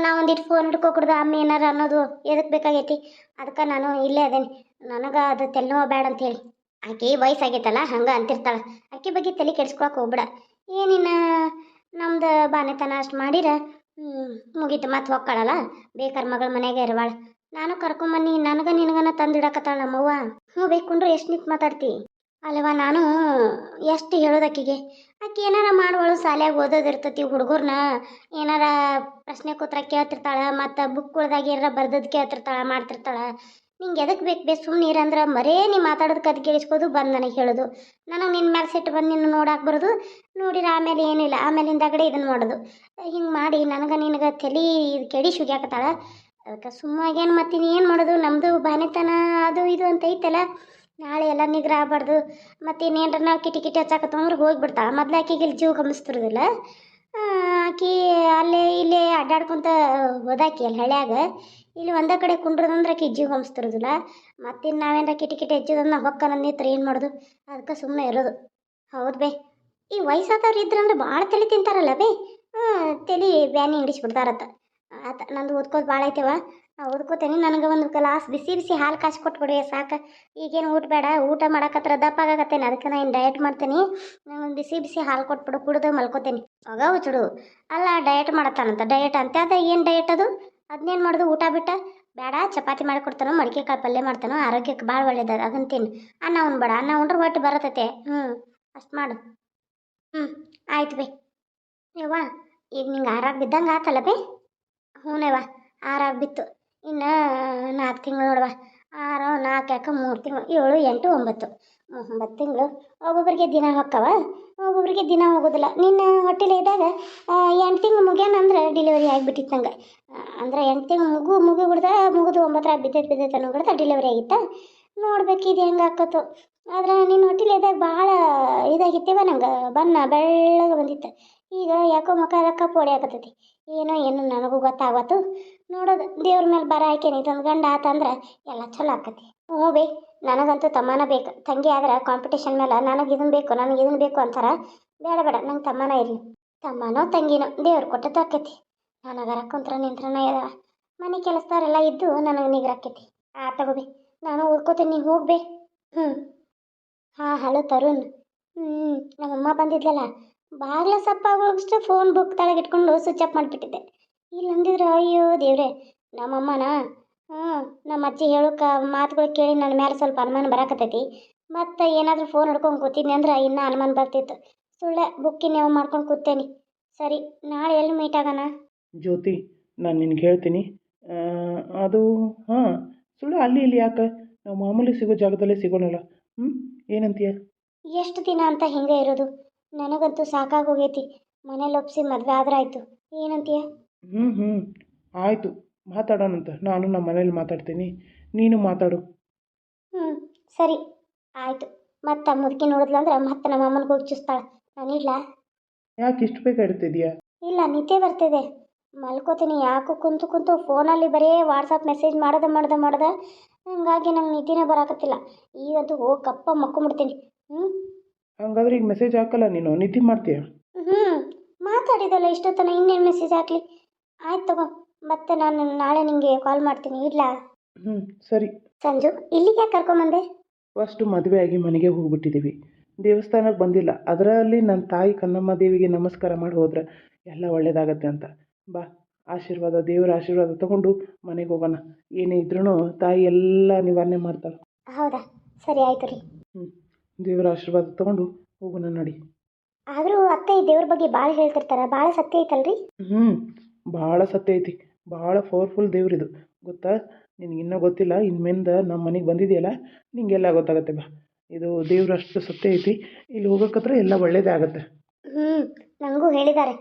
A: ನಾವು ಒಂದಿಟ್ಟು ಫೋನ್ ಹಿಡ್ಕೊಕೊಡ್ದು ಅಮ್ಮ ಏನಾರು ಅನ್ನೋದು ಎದಕ್ಕೆ ಬೇಕಾಗೈತಿ? ಅದಕ್ಕೆ ನಾನು ಇಲ್ಲೇ ಅದೇನಿ. ನನಗೆ ಅದು ತಲೆನೋವು ಬೇಡ ಅಂತೇಳಿ ಆಕೆ ವಯಸ್ಸಾಗೈತಲ್ಲ, ಹಂಗೆ ಅಂತಿರ್ತಾಳೆ. ಆಕೆ ಬಗ್ಗೆ ತಲೆ ಕೆಡ್ಸ್ಕೊಳಕ್ಕೆ ಹೋಗ್ಬೇಡ. ಏನಿನ್ನ ನಮ್ದು ಬಾನೆತನ ಅಷ್ಟು ಮಾಡಿರ ಮುಗೀತು. ಮತ್ತೆ ಹೊಕ್ಕಾಳಲ್ಲ? ಬೇಕಾರ ಮಗಳ ಮನೆಗೆ ಇರವಾಳ. ನಾನು ಕರ್ಕೊಂಬನ್ನಿ, ನನಗೆ ನಿನಗನ ತಂದಿಡಕತ್ತಾಳ ನಮ್ಮವ್ವ. ಹ್ಞೂ ಬೇಕುಂಡ್ರೆ ಎಷ್ಟು ನಿಂತು ಮಾತಾಡ್ತಿ? ಅಲ್ಲವ ನಾನು ಎಷ್ಟು ಹೇಳೋದು ಆಕಿಗೆ ಆಕೆ ಏನಾರ ಮಾಡುವಳು? ಶಾಲ್ಯಾಗ ಓದೋದಿರ್ತತಿ ಹುಡುಗರ್ನ. ಏನಾರ ಪ್ರಶ್ನೆ ಕೂತ್ರ ಕೇಳ್ತಿರ್ತಾಳೆ, ಮತ್ತು ಬುಕ್ಗಳ್ದಾಗ ಏನಾರ ಬರ್ದದ್ದು ಕೇಳ್ತಿರ್ತಾಳೆ, ಮಾಡ್ತಿರ್ತಾಳೆ. ನಿಂಗೆ ಎದಕ್ಕೆ ಬೇಕು ಬೇ ಸುಮ್ಮನೆ ಇರಂದ್ರೆ ಮರೇ ನೀ ಮಾತಾಡೋದು ಕದ್ ಕೇಳಿಸ್ಕೋದು ಬಂದು ನನಗೆ ಹೇಳೋದು. ನನಗೆ ನಿನ್ನ ಮ್ಯಾಲೆ ಸಿಟ್ಟು ಬಂದು ನಿನ್ನ ನೋಡಕ್ಕೆ ಬರೋದು. ನೋಡಿರ ಆಮೇಲೆ ಏನಿಲ್ಲ. ಆಮೇಲೆ ಹಿಂದಾಗಡೆ ಇದನ್ನು ಮಾಡೋದು. ಹಿಂಗೆ ಮಾಡಿ ನನಗೆ ನಿನಗೆ ತಲೆ ಇದು ಕೆಡಿ ಸುಗ್ಯಾಕತ್ತಾಳ ಅದಕ್ಕೆ ಸುಮ್ಮಾಗೇನು ಮತ್ತೆ ಏನು ಮಾಡೋದು? ನಮ್ಮದು ಬಾನೆತನ ಅದು ಇದು ಅಂತ ಐತಲ್ಲ. ನಾಳೆ ಎಲ್ಲ ನಿಗ್ರಹ ಆಗ್ಬಾರ್ದು. ಮತ್ತು ಇನ್ನೇನ್ರ ನಾವು ಕಿಟಿ ಕಿಟಿ ಹೋಗಿ ಹೋಗಿಬಿಡ್ತಾಳೆ. ಮೊದ್ಲು ಆಕಿಗೆ ಇಲ್ಲಿ ಜೀವ ಗಮನಿಸ್ತಿರೋದಿಲ್ಲ ಆಕಿ ಅಲ್ಲೇ ಇಲ್ಲೇ ಅಡ್ಡಾಡ್ಕೊತ ಹೋದಾಕಿ ಅಲ್ಲಿ ಹಳ್ಯಾಗ. ಇಲ್ಲಿ ಒಂದೇ ಕಡೆ ಕುಂಡ್ರದಂದ್ರೆ ಆಕಿ ಜೀವ ಗಮನಿಸ್ತಿರೋದಿಲ್ಲ. ಮತ್ತಿನ್ನು ನಾವೇನಾರ ಕಿಟಿ ಕಿಟಿ ಹಚ್ಚಿದ್ರೆ ನಾವು ಹೊಕ್ಕ ನಂದಿತ್ರ ಏನು ಮಾಡೋದು? ಅದಕ್ಕೆ ಸುಮ್ಮನೆ ಇರೋದು. ಹೌದು ಬೇ. ಈ ವಯಸ್ಸಾದವ್ರು ಇದ್ರಂದ್ರೆ ಭಾಳ ತಲೆ ತಿಂತಾರಲ್ಲ ಬೇ. ಹ್ಞೂ ತಲೆ ಬ್ಯಾನಿ ಹಿಡಿಸ್ಬಿಡ್ತಾರತ್ತ. ಆತ ನಂದು ಓದ್ಕೋದು ಭಾಳ ಐತೆವ ಓದ್ಕೋತೇನೆ ನನಗೆ ಒಂದು ಗ್ಲಾಸ್ ಬಿಸಿ ಬಿಸಿ ಹಾಲು ಕಾಸು ಕೊಟ್ಬಿಡಿ ಸಾಕು. ಈಗೇನು ಊಟ ಬೇಡ, ಊಟ ಮಾಡಕತ್ರ ದಪ್ಪ ಆಗಕತ್ತೇನೆ, ಅದಕ್ಕೆ ನಾನು ಡಯಟ್ ಮಾಡ್ತೀನಿ. ನಂಗೆ ಬಿಸಿ ಬಿಸಿ ಹಾಲು ಕೊಟ್ಬಿಡು, ಕುಡಿದು ಮಲ್ಕೋತೇನೆ. ಆಗ ಹುಚ್ಚುಡು ಅಲ್ಲ ಡಯಟ್ ಮಾಡತ್ತಾನಂತ ಡಯಟ್ ಅಂತ, ಅದ ಏನು ಡಯಟ್ ಅದು? ಅದನ್ನೇನು ಮಾಡೋದು, ಊಟ ಬಿಟ್ಟ? ಬೇಡ, ಚಪಾತಿ ಮಾಡಿ ಕೊಡ್ತಾನೋ ಮಡಿಕೆ ಕಾಳು ಪಲ್ಯ ಮಾಡ್ತಾನೋ, ಆರೋಗ್ಯಕ್ಕೆ ಭಾಳ ಒಳ್ಳೇದು ಅದನ್ನು ತಿನ್ನು ಅನ್ನ ಉಣ್ಬೇಡ ಅನ್ನ ಉಂಡ್ರೆ ಒಟ್ಟು ಬರತೈತೆ. ಹ್ಞೂ ಅಷ್ಟು ಮಾಡು. ಹ್ಞೂ ಆಯ್ತು ಬೇ. ಯವ್ವ, ಈಗ ನಿಂಗೆ ಆರಾಗ ಬಿದ್ದಂಗೆ ಆತಲ್ಲ ಬೇ? ಹ್ಞೂನವ್ವ, ಆರಾಗ ಬಿತ್ತು. ಇನ್ನು ನಾಲ್ಕು ತಿಂಗಳು ನೋಡುವ. ಆರು, ನಾಲ್ಕು, ಯಾಕೆ ಮೂರು ತಿಂಗಳು, ಏಳು, ಎಂಟು, ಒಂಬತ್ತು. ಒಂಬತ್ತು ತಿಂಗಳು. ಒಬ್ಬೊಬ್ಬರಿಗೆ ದಿನ ಹೊಕ್ಕವ? ಒಬ್ಬೊಬ್ಬರಿಗೆ ದಿನ ಹೋಗೋದಿಲ್ಲ. ನಿನ್ನ ಹೊಟ್ಟೆಲಿ ಇದ್ದಾಗ ಎಂಟು ತಿಂಗಳು ಮುಗ್ಯಾನ ಅಂದ್ರೆ ಡಿಲಿವರಿ ಆಗಿಬಿಟ್ಟಿತ್ತು ನಂಗೆ. ಅಂದ್ರೆ ಎಂಟು ತಿಂಗಳು ಮುಗು ಮುಗು ಬಿಡ್ದ, ಮುಗಿದು ಒಂಬತ್ತರ ಬಿದ್ದೈತೆ ಬಿದ್ದೈತೆ ಅನ್ನೋ ಬಿಡ್ದ ಡೆಲಿವರಿ ಆಗಿತ್ತ? ನೋಡ್ಬೇಕು ಇದು ಹೆಂಗೆ ಆಕತ್ತು. ಆದ್ರೆ ನಿನ್ನ ಹೊಟ್ಟೆಲಿ ಇದ್ದಾಗ ಭಾಳ ಇದಾಗಿತ್ತೇವ ನಂಗೆ. ಬಣ್ಣ ಬೆಳ್ಳಗೆ ಬಂದಿತ್ತು. ಈಗ ಯಾಕೋ ಮುಖ ರೊಕ್ಕ ಪೋಡಿ ಏನೋ ಏನೋ ನನಗೂ ಗೊತ್ತಾಗತ್ತು ನೋಡೋದು, ದೇವ್ರ ಮೇಲೆ ಬರ ಹಾಕೇನಿ ಇದೊಂದು ಗಂಡ ಆತಂದ್ರೆ ಎಲ್ಲ ಚಲೋ ಆಕತಿ. ಹ್ಞೂ ಬೇ, ನನಗಂತೂ ತಮ್ಮನ ಬೇಕು, ತಂಗಿ ಆದ್ರೆ ಕಾಂಪಿಟೇಷನ್ ಮೇಲೆ ನನಗೆ ಇದನ್ನು ಬೇಕು, ನನಗೆ ಇದನ್ನು ಬೇಕು ಅಂತಾರ. ಬೇಡ ಬೇಡ, ನಂಗೆ ತಮ್ಮನ ಇರಲಿ. ತಮ್ಮನೋ, ತಂಗಿನೋ, ದೇವ್ರು ಕೊಟ್ಟದ್ದು ಆಕೈತಿ. ನನಗೆ ಕುಂತ್ರ ನಿಂತ್ರನ ಇದಾವ. ಮನೆ ಕೆಲಸದವರೆಲ್ಲ ಇದ್ದು ನನಗೆ ನಿಗ್ರಾಕೈತಿ. ಆ ತಗೋಬಿ ನಾನು ಉಳ್ಕೋತೀನಿ ನೀವು ಹೋಗ್ಬೇ ಹ್ಞೂ ಹಾಂ, ಹಲೋ ತರುಣ್. ಹ್ಞೂ ನಮ್ಮಮ್ಮ ಬಂದಿದ್ಲಲ್ಲ ಬಾಗ್ಲ ಸಪ್ಪಾಗೋಷ್ಟು ಫೋನ್ ಬುಕ್ ತಳಗೆ ಇಟ್ಕೊಂಡು ಸ್ವಿಚ್ ಆಫ್ ಮಾಡಿಬಿಟ್ಟಿದ್ದೆ. ಇಲ್ಲಂದಿದ್ರೆ ಅಯ್ಯೋ ದೇವ್ರೆ ನಮ್ಮಮ್ಮನ ಹ್ಞೂ ನಮ್ಮ ಅಜ್ಜಿ ಹೇಳೋಕೆ ಮಾತುಗಳು ಕೇಳಿ ನನ್ನ ಮೇಲೆ ಸ್ವಲ್ಪ ಅನುಮಾನ ಬರಾಕತ್ತೈತಿ. ಮತ್ತು ಏನಾದರೂ ಫೋನ್ ಹಿಡ್ಕೊಂಡು ಕೂತಿದ್ನಿ ಅಂದ್ರೆ ಇನ್ನೂ ಅನುಮಾನ ಬರ್ತಿತ್ತು. ಸುಳ್ಳೆ ಬುಕ್ಕಿನ ಮಾಡ್ಕೊಂಡು ಕೂತೇನಿ. ಸರಿ ನಾಳೆ ಎಲ್ಲಿ ಮೀಟ್ ಆಗೋಣ?
B: ಜ್ಯೋತಿ ನಾನು ನಿನಗೆ ಹೇಳ್ತೀನಿ. ಅದು ಹಾಂ ಸುಳ್ಳು ಅಲ್ಲಿ ಇಲ್ಲಿ ಯಾಕೆ? ನಾವು ಮಾಮೂಲಿ ಸಿಗೋ ಜಾಗದಲ್ಲೇ ಸಿಗೋಣಲ್ಲ. ಹ್ಞೂ ಏನಂತೀಯ?
A: ಎಷ್ಟು ದಿನ ಅಂತ ಹಿಂಗೆ ಇರೋದು? ನನಗಂತೂ ಸಾಕಾಗೋಗೈತಿ. ಮನೇಲಿ ಒಪ್ಸಿ ಮದುವೆ ಆದ್ರಾಯ್ತು. ಏನಂತೀಯ?
B: ಹ್ಞೂ ಹ್ಞೂ ಆಯಿತು. ಮಾತಾಡೋಣಂತ. ನಾನು ನಮ್ಮ ಮನೇಲಿ ಮಾತಾಡ್ತೀನಿ. ನೀನು ಮಾತಾಡು.
A: ಹ್ಞೂ ಸರಿ. ಆಯಿತು. ಮತ್ತೆ ಮುದುಕಿ ನೋಡಿದ್ಲಂದ್ರೆ ಮತ್ತೆ ನಮ್ಮ ಅಮ್ಮನಿಗೆ ಹೋಗಿ ಚುಸ್ತಾಳೆ ನಾನು ಇಡ್ಲಾ?
B: ಯಾಕೆ ಇಷ್ಟು ಬೇಗ ಇಡ್ತಿದ್ಯಾ
A: ಇಲ್ಲ ನಿದ್ದೆ ಬರ್ತಿದೆ. ಮಲ್ಕೋತೀನಿ. ಯಾಕೋ ಕುಂತು ಕುಂತು ಫೋನಲ್ಲಿ ಬರೀ ವಾಟ್ಸಪ್ ಮೆಸೇಜ್ ಮಾಡೋದ ಮಾಡ್ದೆ ಮಾಡ್ದೆ. ಹಂಗಾಗಿ ನಂಗೆ ನಿದ್ದೆನೇ ಬರಾಕತ್ತಿಲ್ಲ. ಈಗಂತೂ ಹೋಗಿ ಕಪ್ಪ ಮಕ್ಕೊಂಬಿಡ್ತೀನಿ. ಹ್ಞೂ
B: ಹಂಗಾದ್ರೆ ಈಗ ಮೆಸೇಜ್ ಹಾಕಲ್ಲ ನೀನು. ನಿದ್ದೆ ಮಾಡ್ತೀಯ?
A: ಹ್ಞೂ ಮಾತಾಡಿದಲ್ಲ ಇಷ್ಟೊತ್ತನ ಇನ್ನೇನು ಮೆಸೇಜ್ ಹಾಕಲಿ? ಆಯ್ತು ತಗೋ ಮತ್ತೆ ನಾನು ನಾಳೆ ನಿಮಗೆ ಕಾಲ್ ಮಾಡ್ತೀನಿ ಇಲ್ಲ
B: ಹ್ಞೂ ಸರಿ.
A: ಸಂಜು ಇಲ್ಲಿಗೆ ಕರ್ಕೊಂಬಂದೆ?
B: ಫಸ್ಟು ಮದುವೆ ಆಗಿ ಮನೆಗೆ ಹೋಗ್ಬಿಟ್ಟಿದ್ದೀವಿ ದೇವಸ್ಥಾನಕ್ಕೆ ಬಂದಿಲ್ಲ. ಅದರಲ್ಲಿ ನನ್ನ ತಾಯಿ ಕನ್ನಮ್ಮ ದೇವಿಗೆ ನಮಸ್ಕಾರ ಮಾಡಿ ಹೋದ್ರೆ ಎಲ್ಲ ಒಳ್ಳೇದಾಗತ್ತೆ ಅಂತ. ಬಾ ಆಶೀರ್ವಾದ ದೇವರ ಆಶೀರ್ವಾದ ತಗೊಂಡು ಮನೆಗೆ ಹೋಗೋಣ. ಏನೇ ಇದ್ರೂ ತಾಯಿ ಎಲ್ಲ ನಿವಾರಣೆ ಮಾಡ್ತಾಳೆ.
A: ಹೌದಾ? ಸರಿ ಆಯ್ತು ರೀ.
B: ಹ್ಞೂ ದೇವರ ಆಶೀರ್ವಾದ ತಗೊಂಡು ಹೋಗೋಣ ನಡಿ.
A: ಆದರೂ ಅತ್ತೆ ಈ ದೇವ್ರ ಬಗ್ಗೆ ಭಾಳ ಹೇಳ್ತಿರ್ತಾರ ಭಾಳ ಸತ್ಯ ಐತಲ್ರಿ?
B: ಹ್ಞೂ ಭಾಳ ಸತ್ಯ ಐತಿ ಭಾಳ ಪವರ್ಫುಲ್ ದೇವ್ರಿದು. ಗೊತ್ತಾ? ನಿನಗೆ ಇನ್ನೂ ಗೊತ್ತಿಲ್ಲ ಇನ್ಮೇಲಿಂದ ನಮ್ಮ ಮನೆಗೆ ಬಂದಿದೆಯಲ್ಲ ನಿಂಗೆಲ್ಲ ಗೊತ್ತಾಗತ್ತೆ ಬಾ. ಇದು ದೇವ್ರ ಅಷ್ಟು ಸತ್ಯ ಐತಿ ಇಲ್ಲಿ ಹೋಗೋಕತ್ರ ಎಲ್ಲ ಒಳ್ಳೇದೇ ಆಗತ್ತೆ.
A: ಹ್ಞೂ ನನಗೂ ಹೇಳಿದ್ದಾರೆ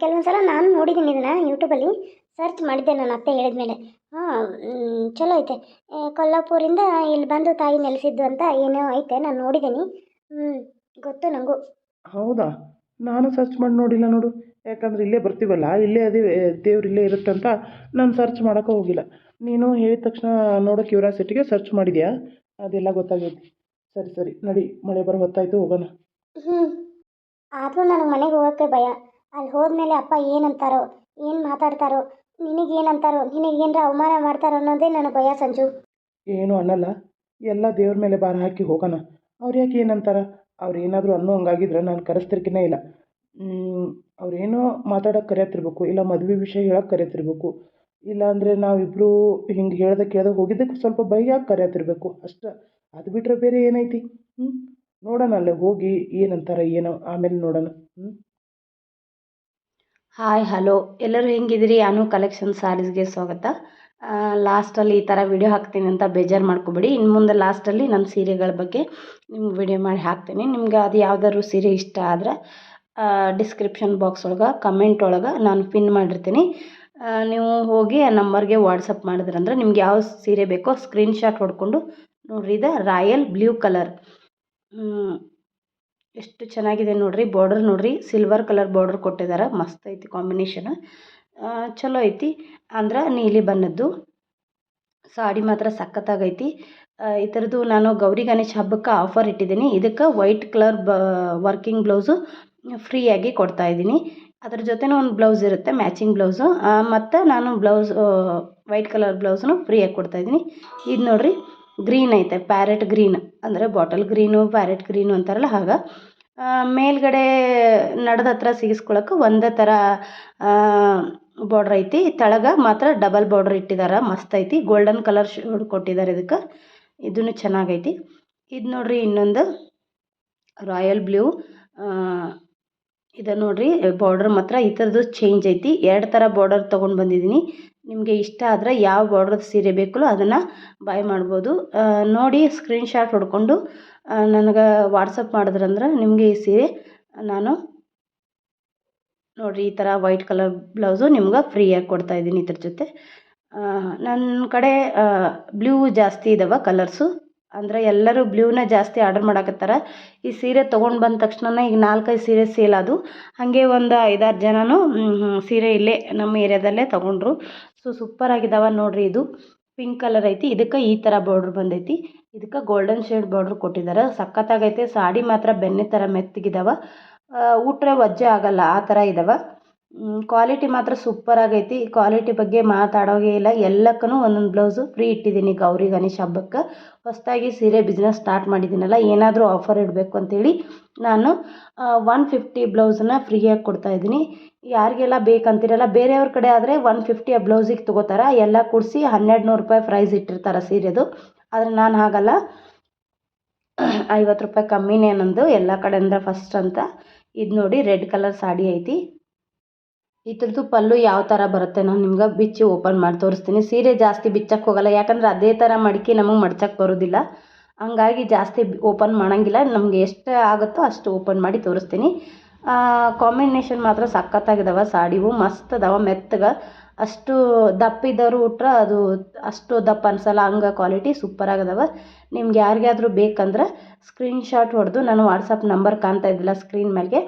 A: ಕೆಲವೊಂದು ಸಲ ನಾನು ನೋಡಿದ್ದೀನಿ ಇದನ್ನು ಯೂಟ್ಯೂಬಲ್ಲಿ ಸರ್ಚ್ ಮಾಡಿದ್ದೆ ನನ್ನ ಅತ್ತೆ ಹೇಳಿದ ಮೇಲೆ ಹಾಂ ಚಲೋ ಐತೆ. ಕೊಲ್ಲಾಪುರಿಂದ ಇಲ್ಲಿ ಬಂದು ತಾಯಿ ನೆಲೆಸಿದ್ದು ಅಂತ ಏನೋ ಐತೆ ನಾನು ನೋಡಿದ್ದೀನಿ ಹ್ಞೂ ಗೊತ್ತು ನನಗೂ
B: ಹೌದಾ? ನಾನು ಸರ್ಚ್ ಮಾಡಿ ನೋಡಿಲ್ಲ ನೋಡು. ಯಾಕಂದ್ರೆ ಇಲ್ಲೇ ಬರ್ತೀವಲ್ಲ ಇಲ್ಲೇ ಅದೇ ದೇವ್ರು ಇಲ್ಲೇ ಇರುತ್ತಂತ ಅಂತ ನಾನು ಸರ್ಚ್ ಮಾಡೋಕೆ ಹೋಗಿಲ್ಲ. ನೀನು ಹೇಳಿದ ತಕ್ಷಣ ನೋಡೋ ಕ್ಯೂರಾಸಿಟಿಗೆ ಸರ್ಚ್ ಮಾಡಿದ್ಯಾ? ಅದೆಲ್ಲ ಗೊತ್ತಾಗೈತಿ. ಸರಿ ಸರಿ ನಡಿ ಮಳೆ ಬರೋ ಹೊತ್ತಾಯ್ತು ಹೋಗೋಣ.
A: ಹ್ಞೂ ಆದರೂ ನನಗೆ ಮನೆಗೆ ಹೋಗೋಕ್ಕೆ ಭಯ. ಅಲ್ಲಿ ಹೋದ್ಮೇಲೆ ಅಪ್ಪ ಏನಂತಾರೋ ಏನು ಮಾತಾಡ್ತಾರೋ ನಿನಗೇನಂತಾರೋ? ನಿನಗೇನರ ಅವಮಾನ ಮಾಡ್ತಾರೋ ಅನ್ನೋದೇ ನನಗೆ ಭಯ ಸಂಜು.
B: ಏನು ಅನ್ನಲ್ಲ. ಎಲ್ಲ ದೇವ್ರ ಮೇಲೆ ಭಾರ ಹಾಕಿ ಹೋಗೋಣ. ಅವ್ರು ಯಾಕೆ ಏನಂತಾರ? ಅವ್ರು ಏನಾದರೂ ಅನ್ನೋ ಹಂಗಾಗಿದ್ರೆ ನಾನು ಕರೆಸ್ತಿರ್ಕಿನೇ ಇಲ್ಲ. ಅವ್ರೇನೋ ಮಾತಾಡೋಕೆ ಕರೆಯತ್ತಿರ್ಬೇಕು, ಇಲ್ಲ ಮದುವೆ ವಿಷಯ ಹೇಳೋಕೆ ಕರೆಯತ್ತಿರ್ಬೇಕು, ಇಲ್ಲ ಅಂದರೆ ನಾವಿಬ್ಬರು ಹಿಂಗೆ ಹೇಳ್ದೆ ಕೇಳ್ದೆ ಹೋಗಿದ್ದಕ್ಕೆ ಸ್ವಲ್ಪ ಬೈಯಾಗಿ ಕರೆಯತ್ತಿರ್ಬೇಕು, ಅಷ್ಟೇ. ಅದು ಬಿಟ್ಟರೆ ಬೇರೆ ಏನೈತಿ? ಹ್ಞೂ ನೋಡೋಣ ಅಲ್ಲೇ ಹೋಗಿ ಏನಂತಾರ, ಏನೋ ಆಮೇಲೆ ನೋಡೋಣ. ಹ್ಞೂ
D: ಹಾಯ್ ಹಲೋ ಎಲ್ಲರೂ ಹೆಂಗಿದ್ದೀರಿ? ಅನು ಕಲೆಕ್ಷನ್ ಸ್ಯಾರೀಸ್ಗೆ ಸ್ವಾಗತ. ಲಾಸ್ಟಲ್ಲಿ ಈ ಥರ ವಿಡಿಯೋ ಹಾಕ್ತೀನಿ ಅಂತ ಬೇಜಾರು ಮಾಡ್ಕೊಬೇಡಿ. ಇನ್ನು ಮುಂದೆ ಲಾಸ್ಟಲ್ಲಿ ನನ್ನ ಸೀರೆಗಳ ಬಗ್ಗೆ ನಿಮ್ಗೆ ವಿಡಿಯೋ ಮಾಡಿ ಹಾಕ್ತೀನಿ. ನಿಮ್ಗೆ ಅದು ಯಾವ್ದಾದ್ರು ಸೀರೆ ಇಷ್ಟ ಆದರೆ ಡಿಸ್ಕ್ರಿಪ್ಷನ್ ಬಾಕ್ಸ್ ಒಳಗೆ ಕಮೆಂಟ್ ಒಳಗೆ ನಾನು ಪಿನ್ ಮಾಡಿರ್ತೀನಿ. ನೀವು ಹೋಗಿ ಆ ನಂಬರ್ಗೆ ವಾಟ್ಸಪ್ ಮಾಡಿದ್ರಂದ್ರೆ ನಿಮ್ಗೆ ಯಾವ ಸೀರೆ ಬೇಕೋ ಸ್ಕ್ರೀನ್ಶಾಟ್ ಹೊಡ್ಕೊಂಡು ನೋಡ್ರಿ. ಇದು ರಾಯಲ್ ಬ್ಲೂ ಕಲರ್. ಎಷ್ಟು ಚೆನ್ನಾಗಿದೆ ನೋಡ್ರಿ ಬಾರ್ಡರ್ ನೋಡ್ರಿ ಸಿಲ್ವರ್ ಕಲರ್ ಬಾರ್ಡರ್ ಕೊಟ್ಟಿದ್ದಾರೆ ಮಸ್ತ್ ಐತಿ ಕಾಂಬಿನೇಷನ್ ಚಲೋ ಐತಿ. ಅಂದ್ರೆ ನೀಲಿ ಬಣ್ಣದ್ದು. ಸಾಡಿ ಮಾತ್ರ ಸಖತ್ತಾಗೈತಿ. ಈ ಥರದ್ದು ನಾನು ಗೌರಿ ಗಣೇಶ ಹಬ್ಬಕ್ಕೆ ಆಫರ್ ಇಟ್ಟಿದ್ದೀನಿ. ಇದಕ್ಕೆ ವೈಟ್ ಕಲರ್ ಬ ವರ್ಕಿಂಗ್ ಬ್ಲೌಸು ಫ್ರೀಯಾಗಿ ಕೊಡ್ತಾ ಇದ್ದೀನಿ. ಅದ್ರ ಜೊತೆನೂ ಒಂದು ಬ್ಲೌಸ್ ಇರುತ್ತೆ ಮ್ಯಾಚಿಂಗ್ ಬ್ಲೌಸು ಮತ್ತು ನಾನು ಬ್ಲೌಸ್ ವೈಟ್ ಕಲರ್ ಬ್ಲೌಸನ್ನು ಫ್ರೀಯಾಗಿ ಕೊಡ್ತಾಯಿದ್ದೀನಿ ಇದು ನೋಡಿರಿ ಗ್ರೀನ್ ಐತೆ, ಪ್ಯಾರೆಟ್ ಗ್ರೀನ್. ಅಂದರೆ ಬಾಟಲ್ ಗ್ರೀನು, ಪ್ಯಾರೆಟ್ ಗ್ರೀನು ಅಂತಾರಲ್ಲ ಹಾಗೆ. ಮೇಲ್ಗಡೆ ನಡ್ದ ಹತ್ರ ಸಿಗಿಸ್ಕೊಳಕ್ಕೆ ಒಂದೇ ಥರ ಬಾರ್ಡ್ರ್ ಐತಿ. ತಳಗ ಮಾತ್ರ ಡಬಲ್ ಬಾರ್ಡ್ರ್ ಇಟ್ಟಿದ್ದಾರೆ ಮಸ್ತ್ ಐತಿ. ಗೋಲ್ಡನ್ ಕಲರ್ ಶೇಡ್ ಕೊಟ್ಟಿದ್ದಾರೆ ಇದಕ್ಕೆ. ಇದೂ ಚೆನ್ನಾಗೈತಿ. ಇದು ನೋಡ್ರಿ ಇನ್ನೊಂದು ರಾಯಲ್ ಬ್ಲೂ ಇದು ನೋಡ್ರಿ ಬಾರ್ಡರ್ ಮಾತ್ರ ಈ ಥರದ್ದು ಚೇಂಜ್ ಐತಿ. ಎರಡು ಥರ ಬಾರ್ಡರ್ ತೊಗೊಂಡು ಬಂದಿದ್ದೀನಿ ನಿಮಗೆ ಇಷ್ಟ ಆದರೆ ಯಾವ ಬಾರ್ಡ್ರದ್ದು ಸೀರೆ ಬೇಕೋ ಅದನ್ನು ಬೈ ಮಾಡ್ಬೋದು. ನೋಡಿ ಸ್ಕ್ರೀನ್ಶಾಟ್ ಹೊಡ್ಕೊಂಡು ನನಗೆ ವಾಟ್ಸಪ್ ಮಾಡಿದ್ರಂದ್ರೆ ನಿಮಗೆ ಈ ಸೀರೆ ನಾನು ನೋಡಿರಿ ಈ ಥರ ವೈಟ್ ಕಲರ್ ಬ್ಲೌಸು ನಿಮ್ಗೆ ಫ್ರೀಯಾಗಿ ಕೊಡ್ತಾಯಿದ್ದೀನಿ ಇದ್ರ ಜೊತೆ. ನನ್ನ ಕಡೆ ಬ್ಲೂ ಜಾಸ್ತಿ ಇದ್ದಾವೆ ಕಲರ್ಸು ಅಂದರೆ ಎಲ್ಲರೂ ಬ್ಲೂನ ಜಾಸ್ತಿ ಆರ್ಡರ್ ಮಾಡಕತ್ತಾರ. ಈ ಸೀರೆ ತೊಗೊಂಡು ಬಂದ ತಕ್ಷಣ ಈಗ ನಾಲ್ಕೈದು ಸೀರೆ ಸೇಲ್ ಅದು ಹಾಗೆ ಒಂದು ಐದಾರು ಜನನೂ ಸೀರೆ ಇಲ್ಲೇ ನಮ್ಮ ಏರಿಯಾದಲ್ಲೇ ತೊಗೊಂಡ್ರು. ಸೊ ಸೂಪರ್ ಆಗಿದಾವ ನೋಡ್ರಿ ಇದು. ಪಿಂಕ್ ಕಲರ್ ಐತಿ. ಇದಕ್ಕೆ ಈ ಥರ ಬಾರ್ಡ್ರ್ ಬಂದೈತಿ. ಇದಕ್ಕೆ ಗೋಲ್ಡನ್ ಶೇಡ್ ಬಾರ್ಡ್ರ್ ಕೊಟ್ಟಿದ್ದಾರೆ ಸಖತ್ತಾಗೈತೆ. ಸಾಡಿ ಮಾತ್ರ ಬೆನ್ನೆ ಥರ ಮೆತ್ತಗಿದಾವೆ. ಉಟ್ರೆ ವಜ್ಜೆ ಆಗಲ್ಲ. ಆ ಥರ ಇದಾವೆ. ಕ್ವಾಲಿಟಿ ಮಾತ್ರ ಸೂಪರ್ ಆಗೈತಿ. ಕ್ವಾಲಿಟಿ ಬಗ್ಗೆ ಮಾತಾಡೋಗೇ ಇಲ್ಲ. ಎಲ್ಲಕ್ಕೂ ಒಂದೊಂದು ಬ್ಲೌಸು ಫ್ರೀ ಇಟ್ಟಿದ್ದೀನಿ ಗೌರಿ ಗಣೇಶ ಹಬ್ಬಕ್ಕೆ. ಹೊಸದಾಗಿ ಸೀರೆ ಬಿಸ್ನೆಸ್ ಸ್ಟಾರ್ಟ್ ಮಾಡಿದ್ದೀನಲ್ಲ, ಏನಾದರೂ ಆಫರ್ ಇಡಬೇಕು ಅಂತೇಳಿ ನಾನು ಒನ್ ಫಿಫ್ಟಿ ಬ್ಲೌಸನ್ನ ಫ್ರೀಯಾಗಿ ಕೊಡ್ತಾಯಿದ್ದೀನಿ ಯಾರಿಗೆಲ್ಲ ಬೇಕಂತಿರಲ್ಲ, ಬೇರೆಯವ್ರ ಕಡೆ ಆದರೆ ಒನ್ ಫಿಫ್ಟಿ ಆ ಬ್ಲೌಸಿಗೆ ತೊಗೋತಾರೆ. ಎಲ್ಲ ಕೂಡಿಸಿ ಹನ್ನೆರಡು ನೂರು ರೂಪಾಯಿ ಪ್ರೈಸ್ ಇಟ್ಟಿರ್ತಾರೆ ಸೀರೆದು. ಆದರೆ ನಾನು ಹಾಗಲ್ಲ. ಐವತ್ತು ರೂಪಾಯಿ ಕಮ್ಮಿನೇ ನಂದು. ಎಲ್ಲ ಕಡೆಯಿಂದ ಫಸ್ಟ್ ಅಂತ. ಇದು ನೋಡಿ ರೆಡ್ ಕಲರ್ ಸಾಡಿ ಐತಿ. ಈ ಥರದ್ದು ಪಲ್ಲು ಯಾವ ಥರ ಬರುತ್ತೆ ನಾನು ನಿಮ್ಗೆ ಬಿಚ್ಚಿ ಓಪನ್ ಮಾಡಿ ತೋರಿಸ್ತೀನಿ. ಸೀರೆ ಜಾಸ್ತಿ ಬಿಚ್ಚಕ್ಕೆ ಹೋಗಲ್ಲ, ಯಾಕಂದ್ರೆ ಅದೇ ಥರ ಮಡಿಕೆ ನಮಗೆ ಮಡ್ಚಕ್ಕೆ ಬರೋದಿಲ್ಲ. ಹಂಗಾಗಿ ಜಾಸ್ತಿ ಓಪನ್ ಮಾಡೋಂಗಿಲ್ಲ, ನಮಗೆ ಎಷ್ಟು ಆಗುತ್ತೋ ಅಷ್ಟು ಓಪನ್ ಮಾಡಿ ತೋರಿಸ್ತೀನಿ. ಕಾಂಬಿನೇಷನ್ ಮಾತ್ರ ಸಖತ್ತಾಗಿದಾವೆ ಸಾಡಿವು, ಮಸ್ತ್ ಅದಾವೆ, ಮೆತ್ತಗೆ. ಅಷ್ಟು ದಪ್ಪ ಇದ್ದವರು ಉಟ್ರೆ ಅದು ಅಷ್ಟು ದಪ್ಪ ಅನ್ಸಲ್ಲ, ಹಂಗೆ ಕ್ವಾಲಿಟಿ ಸೂಪರ್ ಆಗಿದಾವೆ. ನಿಮ್ಗೆ ಯಾರಿಗಾದ್ರೂ ಬೇಕಂದ್ರೆ ಸ್ಕ್ರೀನ್ಶಾಟ್ ಹೊಡೆದು, ನಾನು ವಾಟ್ಸಪ್ ನಂಬರ್ ಕಾಣ್ತಾ ಇದ್ದಿಲ್ಲ ಸ್ಕ್ರೀನ್ ಮೇಲೆ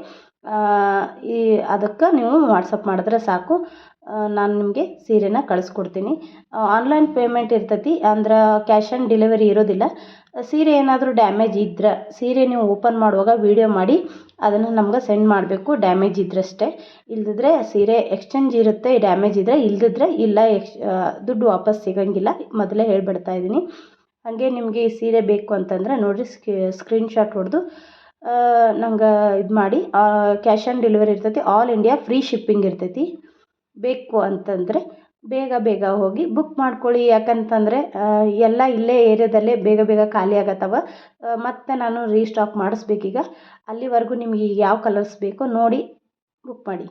D: ಈ ಅದಕ್ಕೆ ನೀವು ವಾಟ್ಸಪ್ ಮಾಡಿದ್ರೆ ಸಾಕು. ನಾನು ನಿಮಗೆ ಸೀರೆನ ಕಳಿಸ್ಕೊಡ್ತೀನಿ. ಆನ್ಲೈನ್ ಪೇಮೆಂಟ್ ಇರ್ತೈತಿ, ಅಂದ್ರೆ ಕ್ಯಾಶ್ ಆನ್ ಡೆಲಿವರಿ ಇರೋದಿಲ್ಲ. ಸೀರೆ ಏನಾದರೂ ಡ್ಯಾಮೇಜ್ ಇದ್ರೆ, ಸೀರೆ ನೀವು ಓಪನ್ ಮಾಡುವಾಗ ವೀಡಿಯೋ ಮಾಡಿ, ಅದನ್ನು ನಮ್ಗೆ ಸೆಂಡ್ ಮಾಡಬೇಕು ಡ್ಯಾಮೇಜ್ ಇದ್ರಷ್ಟೇ. ಇಲ್ಲದಿದ್ರೆ ಸೀರೆ ಎಕ್ಸ್ಚೇಂಜ್ ಇರುತ್ತೆ ಡ್ಯಾಮೇಜ್ ಇದ್ದರೆ ಇಲ್ಲದಿದ್ರೆ ಇಲ್ಲ ಎಕ್ಸ್ ದುಡ್ಡು ವಾಪಸ್ ಸಿಗೋಂಗಿಲ್ಲ, ಮೊದಲೇ ಹೇಳ್ಬಿಡ್ತಾ ಇದ್ದೀನಿ. ಹಾಗೆ ನಿಮಗೆ ಈ ಸೀರೆ ಬೇಕು ಅಂತಂದರೆ ನೋಡಿರಿ ಸ್ಕ್ರೀನ್ಶಾಟ್ ಹೊಡೆದು ನಂಗೆ ಇದು ಮಾಡಿ ಕ್ಯಾಶ್ ಆನ್ ಡೆಲಿವರಿ ಇರ್ತೈತಿ ಆಲ್ ಇಂಡಿಯಾ ಫ್ರೀ ಶಿಪ್ಪಿಂಗ್ ಇರ್ತೈತಿ. ಬೇಕು ಅಂತಂದರೆ ಬೇಗ ಬೇಗ ಹೋಗಿ ಬುಕ್ ಮಾಡ್ಕೊಳ್ಳಿ. ಯಾಕಂತಂದರೆ ಎಲ್ಲ ಇಲ್ಲೇ ಏರಿಯಾದಲ್ಲೇ ಬೇಗ ಬೇಗ ಖಾಲಿ ಆಗತ್ತವ. ಮತ್ತು ನಾನು ರೀಸ್ಟಾಕ್ ಮಾಡಿಸ್ಬೇಕೀಗ. ಅಲ್ಲಿವರೆಗೂ ನಿಮಗೆ ಯಾವ ಕಲರ್ಸ್ ಬೇಕೋ ನೋಡಿ ಬುಕ್ ಮಾಡಿ.